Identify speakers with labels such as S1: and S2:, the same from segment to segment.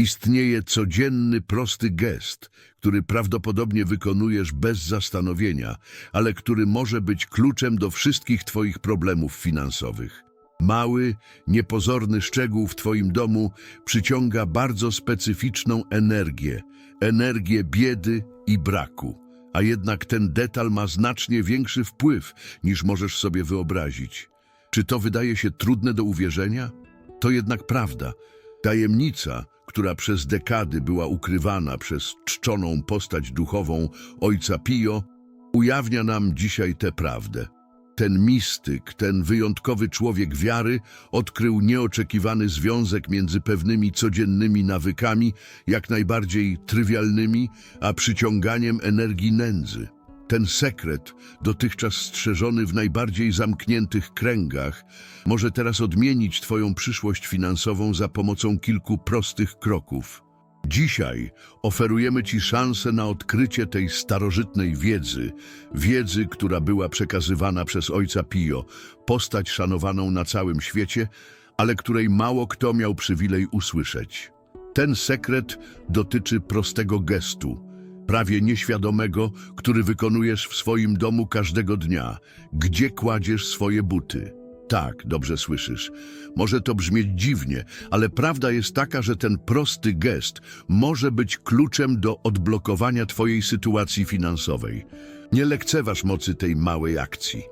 S1: Istnieje codzienny, prosty gest, który prawdopodobnie wykonujesz bez zastanowienia, ale który może być kluczem do wszystkich Twoich problemów finansowych. Mały, niepozorny szczegół w Twoim domu przyciąga bardzo specyficzną energię, energię biedy i braku. A jednak ten detal ma znacznie większy wpływ, niż możesz sobie wyobrazić. Czy to wydaje się trudne do uwierzenia? To jednak prawda. Tajemnica, która przez dekady była ukrywana przez czczoną postać duchową ojca Pio, ujawnia nam dzisiaj tę prawdę. Ten mistyk, ten wyjątkowy człowiek wiary odkrył nieoczekiwany związek między pewnymi codziennymi nawykami, jak najbardziej trywialnymi, a przyciąganiem energii nędzy. Ten sekret, dotychczas strzeżony w najbardziej zamkniętych kręgach, może teraz odmienić Twoją przyszłość finansową za pomocą kilku prostych kroków. Dzisiaj oferujemy Ci szansę na odkrycie tej starożytnej wiedzy, wiedzy, która była przekazywana przez Ojca Pio, postać szanowaną na całym świecie, ale której mało kto miał przywilej usłyszeć. Ten sekret dotyczy prostego gestu, prawie nieświadomego, który wykonujesz w swoim domu każdego dnia. Gdzie kładziesz swoje buty? Tak, dobrze słyszysz. Może to brzmieć dziwnie, ale prawda jest taka, że ten prosty gest może być kluczem do odblokowania Twojej sytuacji finansowej. Nie lekceważ mocy tej małej akcji.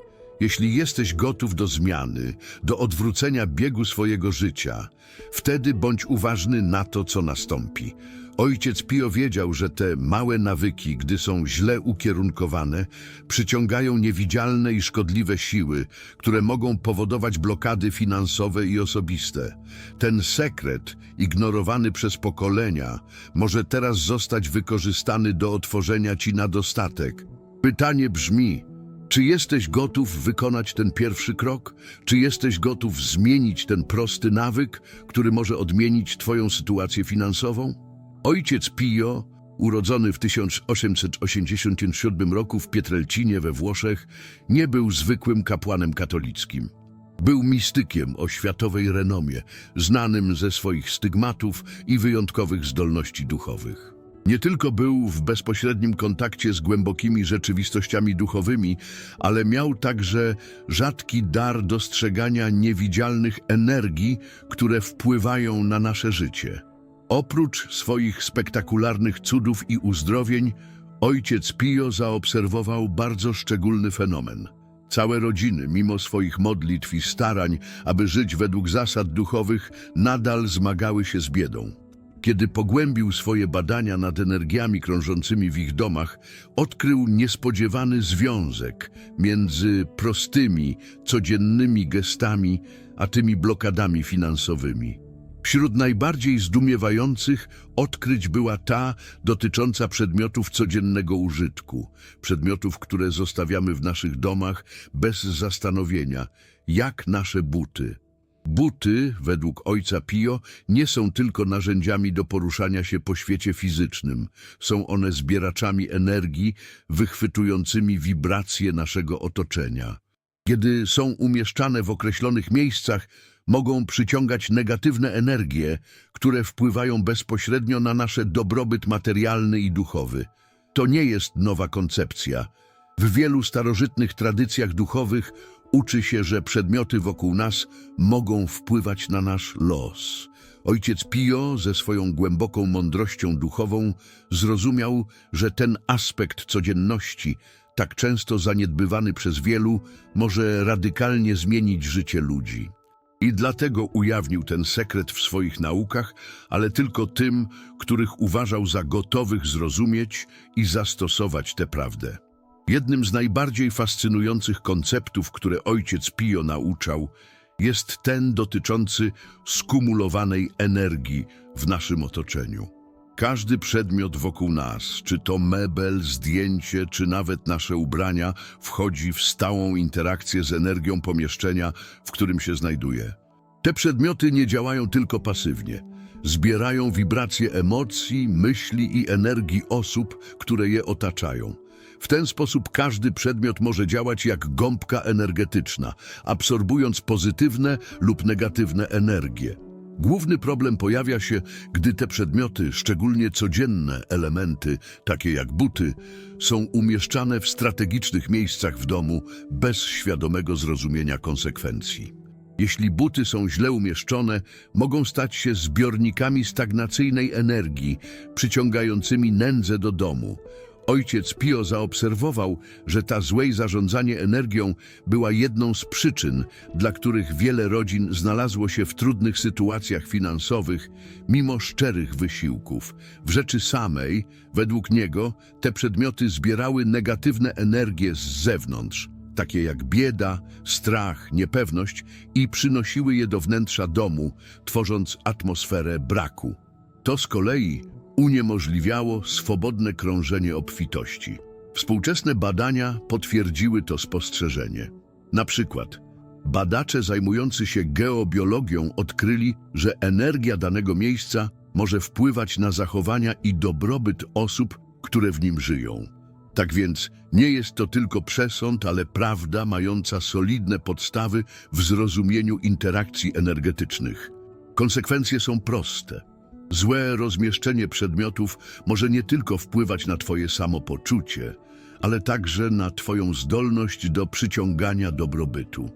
S1: Jeśli jesteś gotów do zmiany, do odwrócenia biegu swojego życia, wtedy bądź uważny na to, co nastąpi. Ojciec Pio wiedział, że te małe nawyki, gdy są źle ukierunkowane, przyciągają niewidzialne i szkodliwe siły, które mogą powodować blokady finansowe i osobiste. Ten sekret, ignorowany przez pokolenia, może teraz zostać wykorzystany do otworzenia ci na dostatek. Pytanie brzmi, czy jesteś gotów wykonać ten pierwszy krok? Czy jesteś gotów zmienić ten prosty nawyk, który może odmienić Twoją sytuację finansową? Ojciec Pio, urodzony w 1887 roku w Pietrelcinie we Włoszech, nie był zwykłym kapłanem katolickim. Był mistykiem o światowej renomie, znanym ze swoich stygmatów i wyjątkowych zdolności duchowych. Nie tylko był w bezpośrednim kontakcie z głębokimi rzeczywistościami duchowymi, ale miał także rzadki dar dostrzegania niewidzialnych energii, które wpływają na nasze życie. Oprócz swoich spektakularnych cudów i uzdrowień, ojciec Pio zaobserwował bardzo szczególny fenomen. Całe rodziny, mimo swoich modlitw i starań, aby żyć według zasad duchowych, nadal zmagały się z biedą. Kiedy pogłębił swoje badania nad energiami krążącymi w ich domach, odkrył niespodziewany związek między prostymi, codziennymi gestami, a tymi blokadami finansowymi. Wśród najbardziej zdumiewających odkryć była ta dotycząca przedmiotów codziennego użytku, przedmiotów, które zostawiamy w naszych domach bez zastanowienia, jak nasze buty. Buty, według ojca Pio, nie są tylko narzędziami do poruszania się po świecie fizycznym. Są one zbieraczami energii, wychwytującymi wibracje naszego otoczenia. Kiedy są umieszczane w określonych miejscach, mogą przyciągać negatywne energie, które wpływają bezpośrednio na nasze dobrobyt materialny i duchowy. To nie jest nowa koncepcja. W wielu starożytnych tradycjach duchowych uczy się, że przedmioty wokół nas mogą wpływać na nasz los. Ojciec Pio ze swoją głęboką mądrością duchową zrozumiał, że ten aspekt codzienności, tak często zaniedbywany przez wielu, może radykalnie zmienić życie ludzi. I dlatego ujawnił ten sekret w swoich naukach, ale tylko tym, których uważał za gotowych zrozumieć i zastosować tę prawdę. Jednym z najbardziej fascynujących konceptów, które ojciec Pio nauczał, jest ten dotyczący skumulowanej energii w naszym otoczeniu. Każdy przedmiot wokół nas, czy to mebel, zdjęcie, czy nawet nasze ubrania, wchodzi w stałą interakcję z energią pomieszczenia, w którym się znajduje. Te przedmioty nie działają tylko pasywnie. Zbierają wibracje emocji, myśli i energii osób, które je otaczają. W ten sposób każdy przedmiot może działać jak gąbka energetyczna, absorbując pozytywne lub negatywne energie. Główny problem pojawia się, gdy te przedmioty, szczególnie codzienne elementy, takie jak buty, są umieszczane w strategicznych miejscach w domu bez świadomego zrozumienia konsekwencji. Jeśli buty są źle umieszczone, mogą stać się zbiornikami stagnacyjnej energii, przyciągającymi nędzę do domu. Ojciec Pio zaobserwował, że ta złej zarządzanie energią była jedną z przyczyn, dla których wiele rodzin znalazło się w trudnych sytuacjach finansowych, mimo szczerych wysiłków. W rzeczy samej, według niego, te przedmioty zbierały negatywne energie z zewnątrz, takie jak bieda, strach, niepewność i przynosiły je do wnętrza domu, tworząc atmosferę braku. To z kolei uniemożliwiało swobodne krążenie obfitości. Współczesne badania potwierdziły to spostrzeżenie. Na przykład badacze zajmujący się geobiologią odkryli, że energia danego miejsca może wpływać na zachowania i dobrobyt osób, które w nim żyją. Tak więc nie jest to tylko przesąd, ale prawda mająca solidne podstawy w zrozumieniu interakcji energetycznych. Konsekwencje są proste. Złe rozmieszczenie przedmiotów może nie tylko wpływać na Twoje samopoczucie, ale także na Twoją zdolność do przyciągania dobrobytu.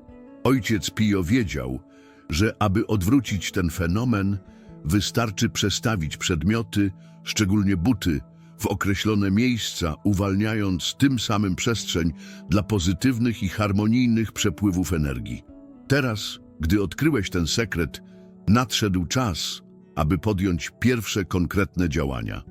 S1: Ojciec Pio wiedział, że aby odwrócić ten fenomen, wystarczy przestawić przedmioty, szczególnie buty, w określone miejsca, uwalniając tym samym przestrzeń dla pozytywnych i harmonijnych przepływów energii. Teraz, gdy odkryłeś ten sekret, nadszedł czas, aby podjąć pierwsze konkretne działania.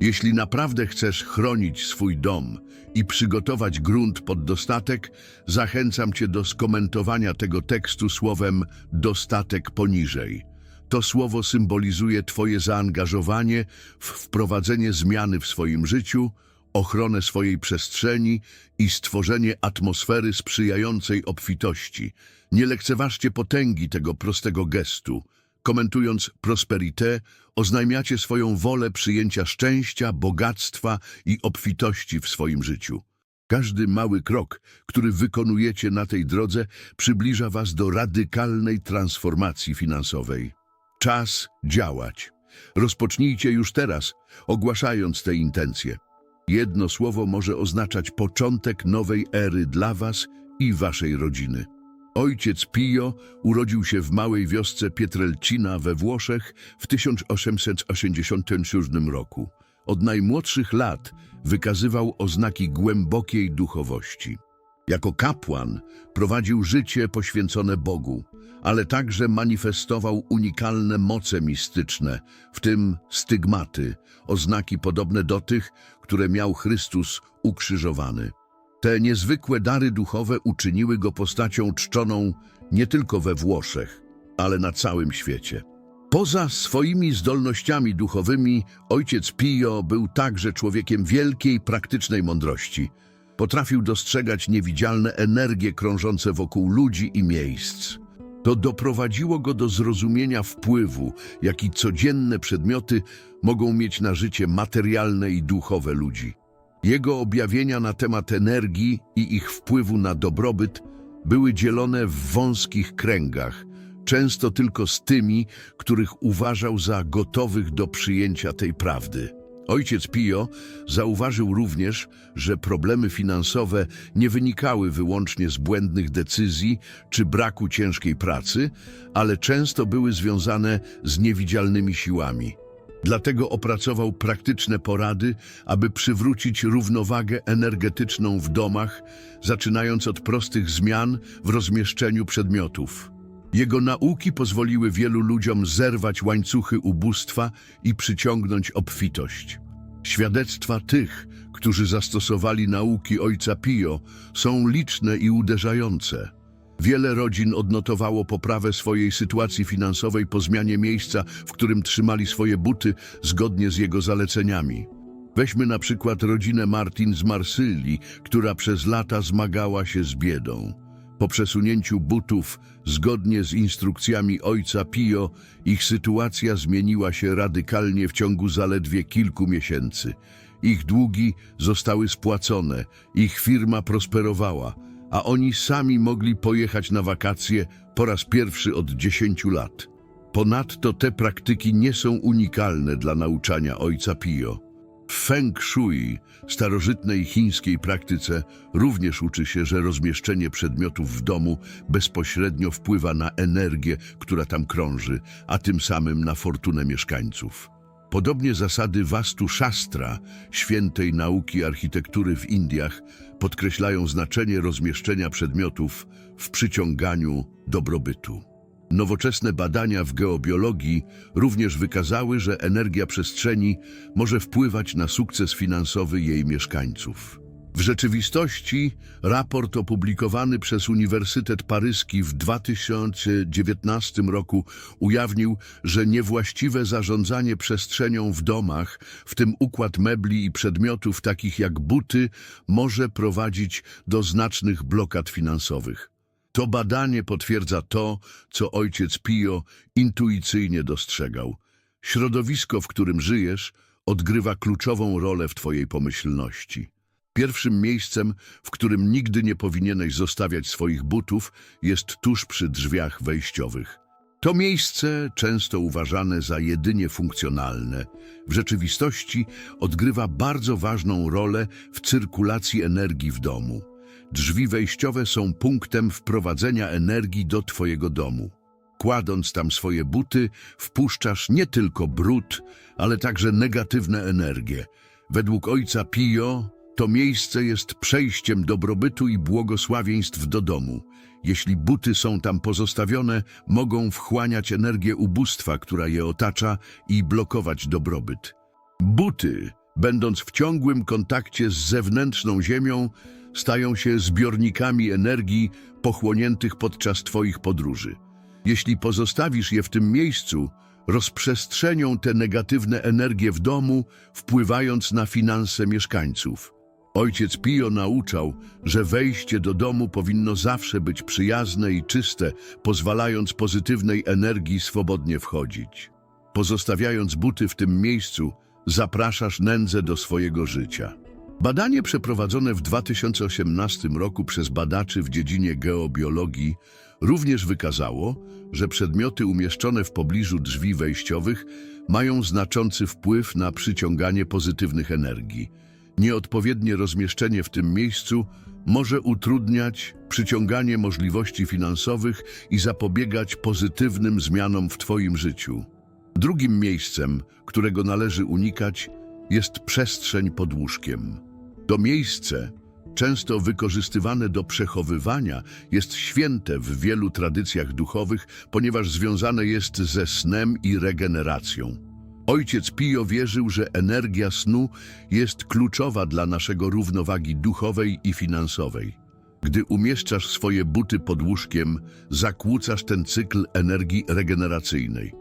S1: Jeśli naprawdę chcesz chronić swój dom i przygotować grunt pod dostatek, zachęcam Cię do skomentowania tego tekstu słowem dostatek poniżej. To słowo symbolizuje Twoje zaangażowanie w wprowadzenie zmiany w swoim życiu, ochronę swojej przestrzeni i stworzenie atmosfery sprzyjającej obfitości. Nie lekceważcie potęgi tego prostego gestu. Komentując prosperité, oznajmiacie swoją wolę przyjęcia szczęścia, bogactwa i obfitości w swoim życiu. Każdy mały krok, który wykonujecie na tej drodze, przybliża Was do radykalnej transformacji finansowej. Czas działać. Rozpocznijcie już teraz, ogłaszając te intencje. Jedno słowo może oznaczać początek nowej ery dla Was i Waszej rodziny. Ojciec Pio urodził się w małej wiosce Pietrelcina we Włoszech w 1887 roku. Od najmłodszych lat wykazywał oznaki głębokiej duchowości. Jako kapłan prowadził życie poświęcone Bogu, ale także manifestował unikalne moce mistyczne, w tym stygmaty, oznaki podobne do tych, które miał Chrystus ukrzyżowany. Te niezwykłe dary duchowe uczyniły go postacią czczoną nie tylko we Włoszech, ale na całym świecie. Poza swoimi zdolnościami duchowymi, ojciec Pio był także człowiekiem wielkiej praktycznej mądrości. Potrafił dostrzegać niewidzialne energie krążące wokół ludzi i miejsc. To doprowadziło go do zrozumienia wpływu, jaki codzienne przedmioty mogą mieć na życie materialne i duchowe ludzi. Jego objawienia na temat energii i ich wpływu na dobrobyt były dzielone w wąskich kręgach, często tylko z tymi, których uważał za gotowych do przyjęcia tej prawdy. Ojciec Pio zauważył również, że problemy finansowe nie wynikały wyłącznie z błędnych decyzji czy braku ciężkiej pracy, ale często były związane z niewidzialnymi siłami. Dlatego opracował praktyczne porady, aby przywrócić równowagę energetyczną w domach, zaczynając od prostych zmian w rozmieszczeniu przedmiotów. Jego nauki pozwoliły wielu ludziom zerwać łańcuchy ubóstwa i przyciągnąć obfitość. Świadectwa tych, którzy zastosowali nauki ojca Pio, są liczne i uderzające. Wiele rodzin odnotowało poprawę swojej sytuacji finansowej po zmianie miejsca, w którym trzymali swoje buty zgodnie z jego zaleceniami. Weźmy na przykład rodzinę Martin z Marsylii, która przez lata zmagała się z biedą. Po przesunięciu butów, zgodnie z instrukcjami ojca Pio, ich sytuacja zmieniła się radykalnie w ciągu zaledwie kilku miesięcy. Ich długi zostały spłacone, ich firma prosperowała, a oni sami mogli pojechać na wakacje po raz pierwszy od dziesięciu lat. Ponadto te praktyki nie są unikalne dla nauczania ojca Pio. W Feng Shui, starożytnej chińskiej praktyce, również uczy się, że rozmieszczenie przedmiotów w domu bezpośrednio wpływa na energię, która tam krąży, a tym samym na fortunę mieszkańców. Podobnie zasady Vastu Shastra, świętej nauki architektury w Indiach, podkreślają znaczenie rozmieszczenia przedmiotów w przyciąganiu dobrobytu. Nowoczesne badania w geobiologii również wykazały, że energia przestrzeni może wpływać na sukces finansowy jej mieszkańców. W rzeczywistości raport opublikowany przez Uniwersytet Paryski w 2019 roku ujawnił, że niewłaściwe zarządzanie przestrzenią w domach, w tym układ mebli i przedmiotów takich jak buty, może prowadzić do znacznych blokad finansowych. To badanie potwierdza to, co ojciec Pio intuicyjnie dostrzegał. Środowisko, w którym żyjesz, odgrywa kluczową rolę w twojej pomyślności. Pierwszym miejscem, w którym nigdy nie powinieneś zostawiać swoich butów, jest tuż przy drzwiach wejściowych. To miejsce, często uważane za jedynie funkcjonalne, w rzeczywistości odgrywa bardzo ważną rolę w cyrkulacji energii w domu. Drzwi wejściowe są punktem wprowadzenia energii do Twojego domu. Kładąc tam swoje buty, wpuszczasz nie tylko brud, ale także negatywne energie. Według ojca Pio to miejsce jest przejściem dobrobytu i błogosławieństw do domu. Jeśli buty są tam pozostawione, mogą wchłaniać energię ubóstwa, która je otacza i blokować dobrobyt. Buty, będąc w ciągłym kontakcie z zewnętrzną ziemią, stają się zbiornikami energii pochłoniętych podczas Twoich podróży. Jeśli pozostawisz je w tym miejscu, rozprzestrzenią te negatywne energie w domu, wpływając na finanse mieszkańców. Ojciec Pio nauczał, że wejście do domu powinno zawsze być przyjazne i czyste, pozwalając pozytywnej energii swobodnie wchodzić. Pozostawiając buty w tym miejscu, zapraszasz nędzę do swojego życia. Badanie przeprowadzone w 2018 roku przez badaczy w dziedzinie geobiologii również wykazało, że przedmioty umieszczone w pobliżu drzwi wejściowych mają znaczący wpływ na przyciąganie pozytywnych energii. Nieodpowiednie rozmieszczenie w tym miejscu może utrudniać przyciąganie możliwości finansowych i zapobiegać pozytywnym zmianom w Twoim życiu. Drugim miejscem, którego należy unikać, jest przestrzeń pod łóżkiem. To miejsce, często wykorzystywane do przechowywania, jest święte w wielu tradycjach duchowych, ponieważ związane jest ze snem i regeneracją. Ojciec Pio wierzył, że energia snu jest kluczowa dla naszego równowagi duchowej i finansowej. Gdy umieszczasz swoje buty pod łóżkiem, zakłócasz ten cykl energii regeneracyjnej.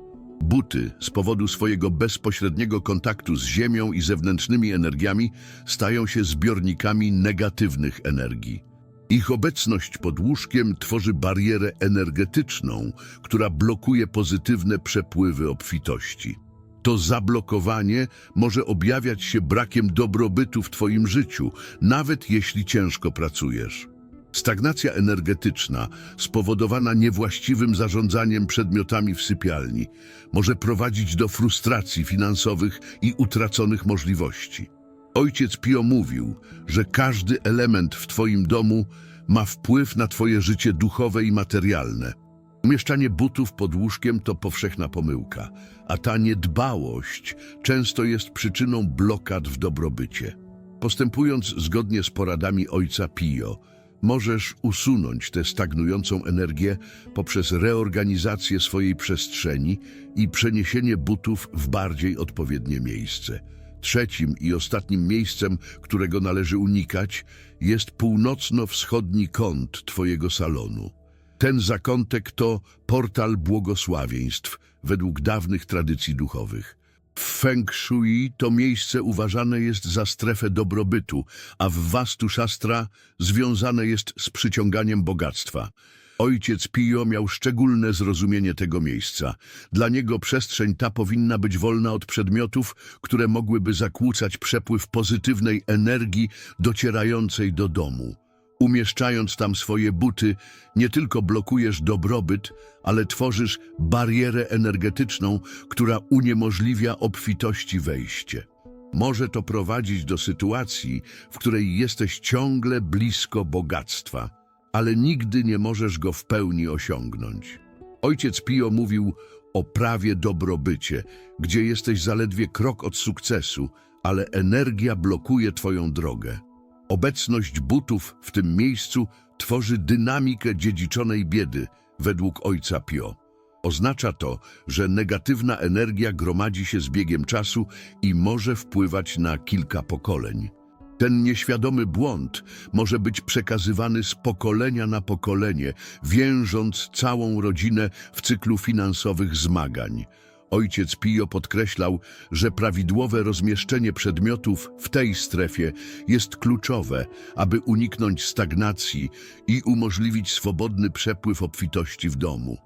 S1: Buty z powodu swojego bezpośredniego kontaktu z ziemią i zewnętrznymi energiami stają się zbiornikami negatywnych energii. Ich obecność pod łóżkiem tworzy barierę energetyczną, która blokuje pozytywne przepływy obfitości. To zablokowanie może objawiać się brakiem dobrobytu w Twoim życiu, nawet jeśli ciężko pracujesz. Stagnacja energetyczna, spowodowana niewłaściwym zarządzaniem przedmiotami w sypialni, może prowadzić do frustracji finansowych i utraconych możliwości. Ojciec Pio mówił, że każdy element w Twoim domu ma wpływ na Twoje życie duchowe i materialne. Umieszczanie butów pod łóżkiem to powszechna pomyłka, a ta niedbałość często jest przyczyną blokad w dobrobycie. Postępując zgodnie z poradami ojca Pio, możesz usunąć tę stagnującą energię poprzez reorganizację swojej przestrzeni i przeniesienie butów w bardziej odpowiednie miejsce. Trzecim i ostatnim miejscem, którego należy unikać, jest północno-wschodni kąt Twojego salonu. Ten zakątek to portal błogosławieństw według dawnych tradycji duchowych. W Feng Shui to miejsce uważane jest za strefę dobrobytu, a w Vastu Shastra związane jest z przyciąganiem bogactwa. Ojciec Pio miał szczególne zrozumienie tego miejsca. Dla niego przestrzeń ta powinna być wolna od przedmiotów, które mogłyby zakłócać przepływ pozytywnej energii docierającej do domu. Umieszczając tam swoje buty, nie tylko blokujesz dobrobyt, ale tworzysz barierę energetyczną, która uniemożliwia obfitości wejście. Może to prowadzić do sytuacji, w której jesteś ciągle blisko bogactwa, ale nigdy nie możesz go w pełni osiągnąć. Ojciec Pio mówił o prawie dobrobycie, gdzie jesteś zaledwie krok od sukcesu, ale energia blokuje twoją drogę. Obecność butów w tym miejscu tworzy dynamikę dziedziczonej biedy, według ojca Pio. Oznacza to, że negatywna energia gromadzi się z biegiem czasu i może wpływać na kilka pokoleń. Ten nieświadomy błąd może być przekazywany z pokolenia na pokolenie, więżąc całą rodzinę w cyklu finansowych zmagań. Ojciec Pio podkreślał, że prawidłowe rozmieszczenie przedmiotów w tej strefie jest kluczowe, aby uniknąć stagnacji i umożliwić swobodny przepływ obfitości w domu.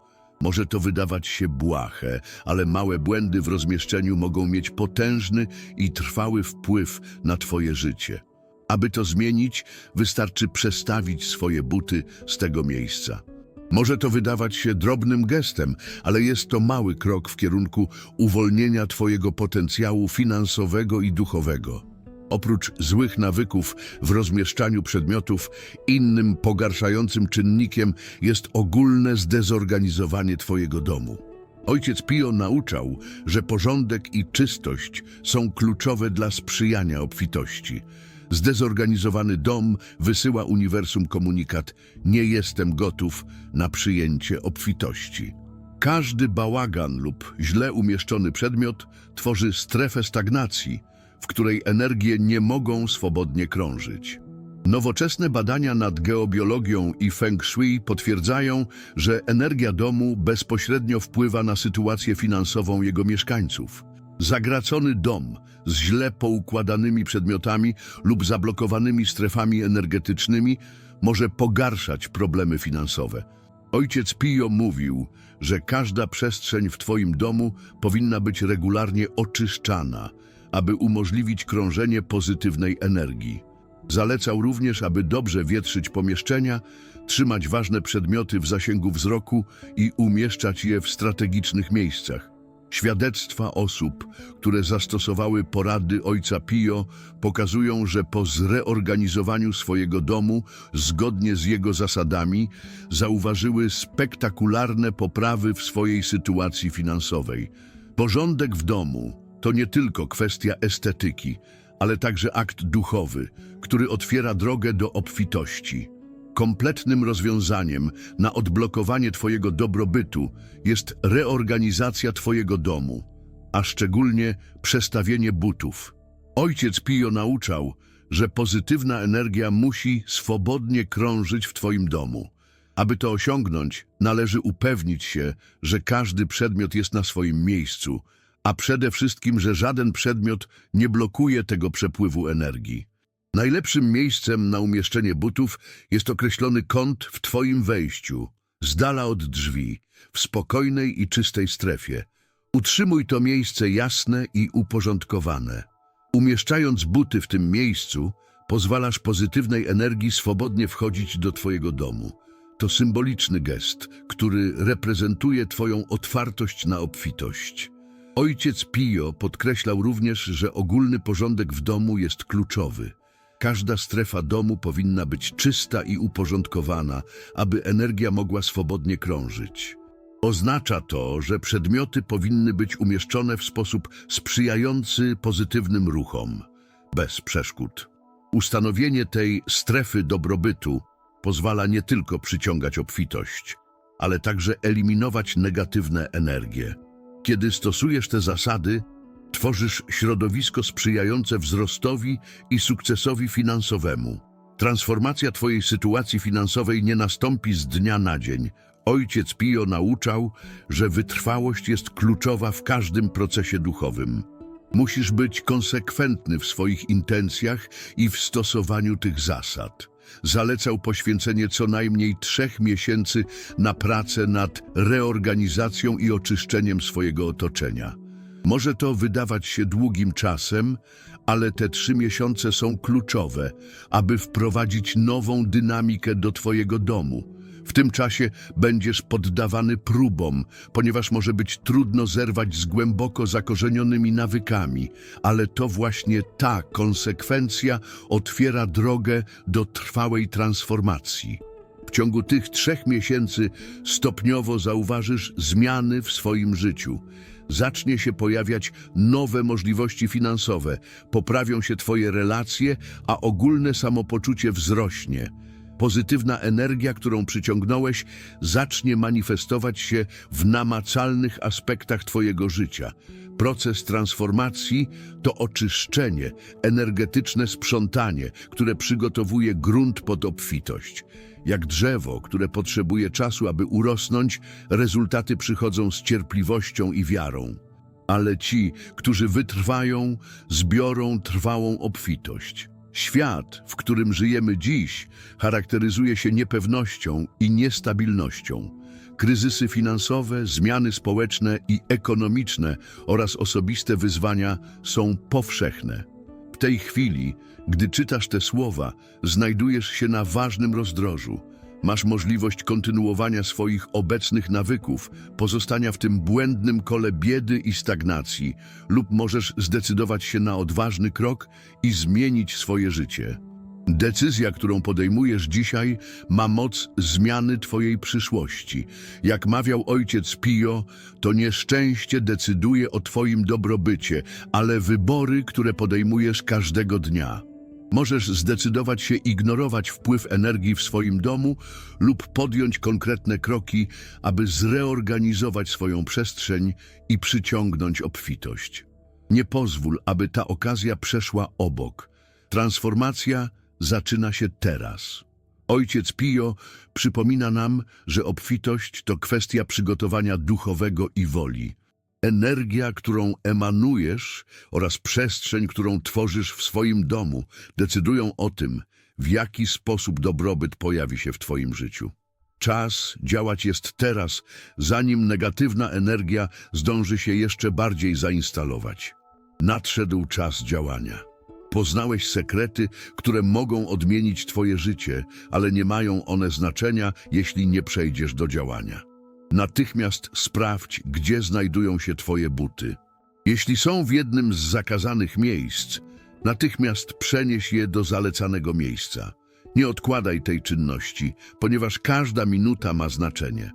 S1: Może to wydawać się błahe, ale małe błędy w rozmieszczeniu mogą mieć potężny i trwały wpływ na Twoje życie. Aby to zmienić, wystarczy przestawić swoje buty z tego miejsca. Może to wydawać się drobnym gestem, ale jest to mały krok w kierunku uwolnienia Twojego potencjału finansowego i duchowego. Oprócz złych nawyków w rozmieszczaniu przedmiotów, innym pogarszającym czynnikiem jest ogólne zdezorganizowanie Twojego domu. Ojciec Pio nauczał, że porządek i czystość są kluczowe dla sprzyjania obfitości. Zdezorganizowany dom wysyła uniwersum komunikat nie jestem gotów na przyjęcie obfitości. Każdy bałagan lub źle umieszczony przedmiot tworzy strefę stagnacji, w której energie nie mogą swobodnie krążyć. Nowoczesne badania nad geobiologią i feng shui potwierdzają, że energia domu bezpośrednio wpływa na sytuację finansową jego mieszkańców. Zagracony dom z źle poukładanymi przedmiotami lub zablokowanymi strefami energetycznymi może pogarszać problemy finansowe. Ojciec Pio mówił, że każda przestrzeń w Twoim domu powinna być regularnie oczyszczana, aby umożliwić krążenie pozytywnej energii. Zalecał również, aby dobrze wietrzyć pomieszczenia, trzymać ważne przedmioty w zasięgu wzroku i umieszczać je w strategicznych miejscach. Świadectwa osób, które zastosowały porady ojca Pio, pokazują, że po zreorganizowaniu swojego domu zgodnie z jego zasadami zauważyły spektakularne poprawy w swojej sytuacji finansowej. Porządek w domu to nie tylko kwestia estetyki, ale także akt duchowy, który otwiera drogę do obfitości. Kompletnym rozwiązaniem na odblokowanie Twojego dobrobytu jest reorganizacja Twojego domu, a szczególnie przestawienie butów. Ojciec Pio nauczał, że pozytywna energia musi swobodnie krążyć w Twoim domu. Aby to osiągnąć, należy upewnić się, że każdy przedmiot jest na swoim miejscu, a przede wszystkim, że żaden przedmiot nie blokuje tego przepływu energii. Najlepszym miejscem na umieszczenie butów jest określony kąt w Twoim wejściu, z dala od drzwi, w spokojnej i czystej strefie. Utrzymuj to miejsce jasne i uporządkowane. Umieszczając buty w tym miejscu, pozwalasz pozytywnej energii swobodnie wchodzić do Twojego domu. To symboliczny gest, który reprezentuje Twoją otwartość na obfitość. Ojciec Pio podkreślał również, że ogólny porządek w domu jest kluczowy. Każda strefa domu powinna być czysta i uporządkowana, aby energia mogła swobodnie krążyć. Oznacza to, że przedmioty powinny być umieszczone w sposób sprzyjający pozytywnym ruchom, bez przeszkód. Ustanowienie tej strefy dobrobytu pozwala nie tylko przyciągać obfitość, ale także eliminować negatywne energie. Kiedy stosujesz te zasady, tworzysz środowisko sprzyjające wzrostowi i sukcesowi finansowemu. Transformacja Twojej sytuacji finansowej nie nastąpi z dnia na dzień. Ojciec Pio nauczał, że wytrwałość jest kluczowa w każdym procesie duchowym. Musisz być konsekwentny w swoich intencjach i w stosowaniu tych zasad. Zalecał poświęcenie co najmniej trzech miesięcy na pracę nad reorganizacją i oczyszczeniem swojego otoczenia. Może to wydawać się długim czasem, ale te trzy miesiące są kluczowe, aby wprowadzić nową dynamikę do Twojego domu. W tym czasie będziesz poddawany próbom, ponieważ może być trudno zerwać z głęboko zakorzenionymi nawykami, ale to właśnie ta konsekwencja otwiera drogę do trwałej transformacji. W ciągu tych trzech miesięcy stopniowo zauważysz zmiany w swoim życiu. Zacznie się pojawiać nowe możliwości finansowe, poprawią się Twoje relacje, a ogólne samopoczucie wzrośnie. Pozytywna energia, którą przyciągnąłeś, zacznie manifestować się w namacalnych aspektach Twojego życia. Proces transformacji to oczyszczenie, energetyczne sprzątanie, które przygotowuje grunt pod obfitość. Jak drzewo, które potrzebuje czasu, aby urosnąć, rezultaty przychodzą z cierpliwością i wiarą. Ale ci, którzy wytrwają, zbiorą trwałą obfitość. Świat, w którym żyjemy dziś, charakteryzuje się niepewnością i niestabilnością. Kryzysy finansowe, zmiany społeczne i ekonomiczne oraz osobiste wyzwania są powszechne. Tej chwili, gdy czytasz te słowa, znajdujesz się na ważnym rozdrożu. Masz możliwość kontynuowania swoich obecnych nawyków, pozostania w tym błędnym kole biedy i stagnacji, lub możesz zdecydować się na odważny krok i zmienić swoje życie. Decyzja, którą podejmujesz dzisiaj, ma moc zmiany Twojej przyszłości. Jak mawiał ojciec Pio, to nieszczęście decyduje o Twoim dobrobycie, ale wybory, które podejmujesz każdego dnia. Możesz zdecydować się ignorować wpływ energii w swoim domu lub podjąć konkretne kroki, aby zreorganizować swoją przestrzeń i przyciągnąć obfitość. Nie pozwól, aby ta okazja przeszła obok. Transformacja zaczyna się teraz. Ojciec Pio przypomina nam, że obfitość to kwestia przygotowania duchowego i woli. Energia, którą emanujesz oraz przestrzeń, którą tworzysz w swoim domu, decydują o tym, w jaki sposób dobrobyt pojawi się w Twoim życiu. Czas działać jest teraz, zanim negatywna energia zdąży się jeszcze bardziej zainstalować. Nadszedł czas działania. Poznałeś sekrety, które mogą odmienić Twoje życie, ale nie mają one znaczenia, jeśli nie przejdziesz do działania. Natychmiast sprawdź, gdzie znajdują się Twoje buty. Jeśli są w jednym z zakazanych miejsc, natychmiast przenieś je do zalecanego miejsca. Nie odkładaj tej czynności, ponieważ każda minuta ma znaczenie.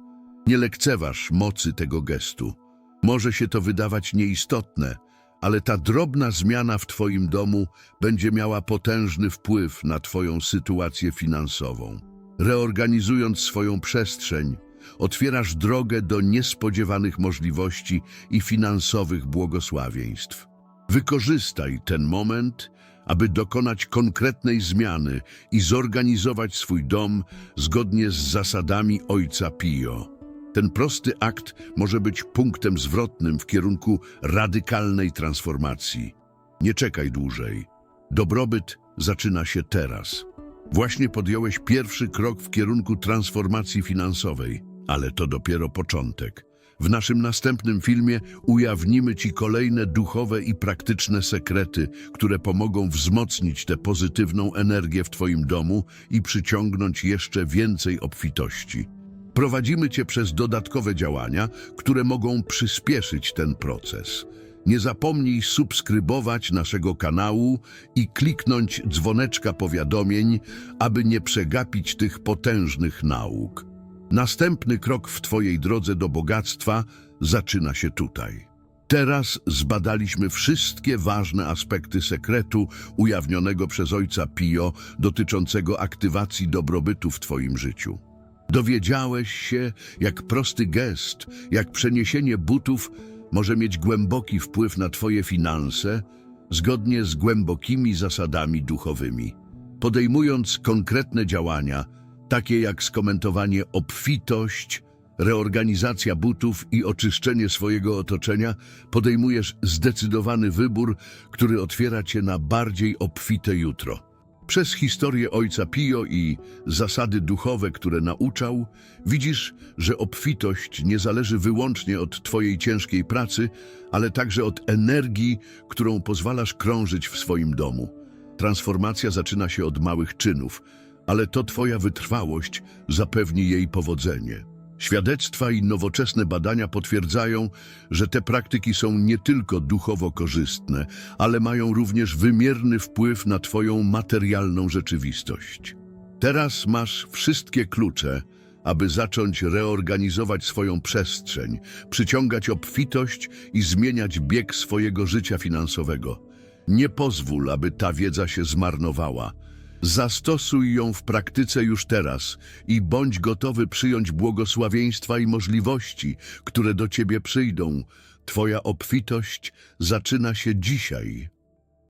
S1: Nie lekceważ mocy tego gestu. Może się to wydawać nieistotne, ale ta drobna zmiana w Twoim domu będzie miała potężny wpływ na Twoją sytuację finansową. Reorganizując swoją przestrzeń, otwierasz drogę do niespodziewanych możliwości i finansowych błogosławieństw. Wykorzystaj ten moment, aby dokonać konkretnej zmiany i zorganizować swój dom zgodnie z zasadami Ojca Pio. Ten prosty akt może być punktem zwrotnym w kierunku radykalnej transformacji. Nie czekaj dłużej. Dobrobyt zaczyna się teraz. Właśnie podjąłeś pierwszy krok w kierunku transformacji finansowej, ale to dopiero początek. W naszym następnym filmie ujawnimy Ci kolejne duchowe i praktyczne sekrety, które pomogą wzmocnić tę pozytywną energię w Twoim domu i przyciągnąć jeszcze więcej obfitości. Prowadzimy Cię przez dodatkowe działania, które mogą przyspieszyć ten proces. Nie zapomnij subskrybować naszego kanału i kliknąć dzwoneczka powiadomień, aby nie przegapić tych potężnych nauk. Następny krok w Twojej drodze do bogactwa zaczyna się tutaj. Teraz zbadaliśmy wszystkie ważne aspekty sekretu ujawnionego przez Ojca Pio dotyczącego aktywacji dobrobytu w Twoim życiu. Dowiedziałeś się, jak prosty gest, jak przeniesienie butów może mieć głęboki wpływ na Twoje finanse, zgodnie z głębokimi zasadami duchowymi. Podejmując konkretne działania, takie jak skomentowanie obfitość, reorganizacja butów i oczyszczenie swojego otoczenia, podejmujesz zdecydowany wybór, który otwiera Cię na bardziej obfite jutro. Przez historię ojca Pio i zasady duchowe, które nauczał, widzisz, że obfitość nie zależy wyłącznie od twojej ciężkiej pracy, ale także od energii, którą pozwalasz krążyć w swoim domu. Transformacja zaczyna się od małych czynów, ale to twoja wytrwałość zapewni jej powodzenie. Świadectwa i nowoczesne badania potwierdzają, że te praktyki są nie tylko duchowo korzystne, ale mają również wymierny wpływ na Twoją materialną rzeczywistość. Teraz masz wszystkie klucze, aby zacząć reorganizować swoją przestrzeń, przyciągać obfitość i zmieniać bieg swojego życia finansowego. Nie pozwól, aby ta wiedza się zmarnowała. Zastosuj ją w praktyce już teraz i bądź gotowy przyjąć błogosławieństwa i możliwości, które do Ciebie przyjdą. Twoja obfitość zaczyna się dzisiaj.